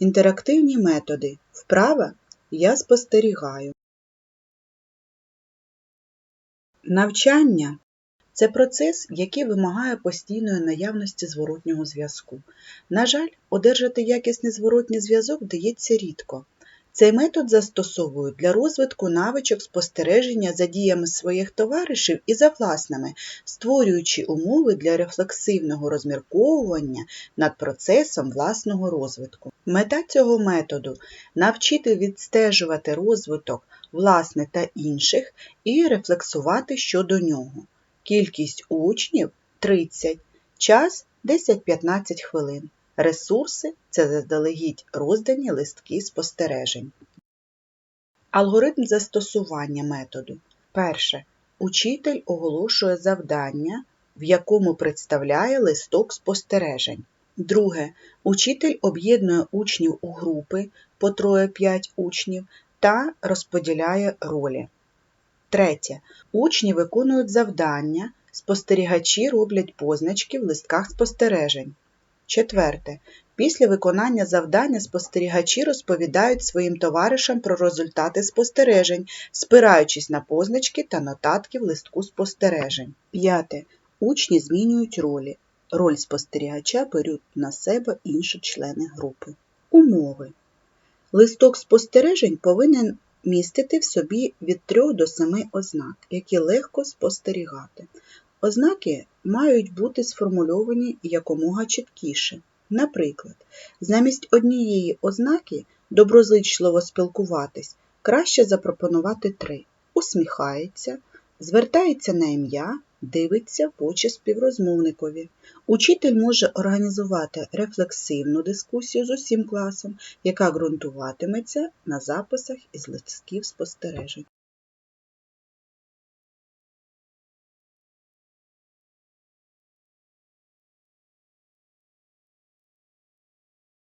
Інтерактивні методи. Вправа я спостерігаю. Навчання це процес, який вимагає постійної наявності зворотнього зв'язку. На жаль, одержати якісний зворотній зв'язок дається рідко. Цей метод застосовують для розвитку навичок спостереження за діями своїх товаришів і за власними, створюючи умови для рефлексивного розмірковування над процесом власного розвитку. Мета цього методу навчити відстежувати розвиток власне та інших і рефлексувати щодо нього. Кількість учнів 30, час 10-15 хвилин. Ресурси це заздалегідь роздані листки спостережень. Алгоритм застосування методу. Перше. Учитель оголошує завдання, в якому представляє листок спостережень. Друге. Учитель об'єднує учнів у групи по 3-5 учнів та розподіляє ролі. Третє. Учні виконують завдання, спостерігачі роблять позначки в листках спостережень. Четверте. Після виконання завдання спостерігачі розповідають своїм товаришам про результати спостережень, спираючись на позначки та нотатки в листку спостережень. П'яте. Учні змінюють ролі. Роль спостерігача беруть на себе інші члени групи. Умови. Листок спостережень повинен містити в собі від 3 до 7 ознак, які легко спостерігати. Ознаки мають бути сформульовані якомога чіткіше. Наприклад, замість однієї ознаки доброзичливо спілкуватись краще запропонувати три: усміхається, звертається на ім'я, дивиться в очі співрозмовникові. Учитель може організувати рефлексивну дискусію з усім класом, яка ґрунтуватиметься на записах із листків спостережень.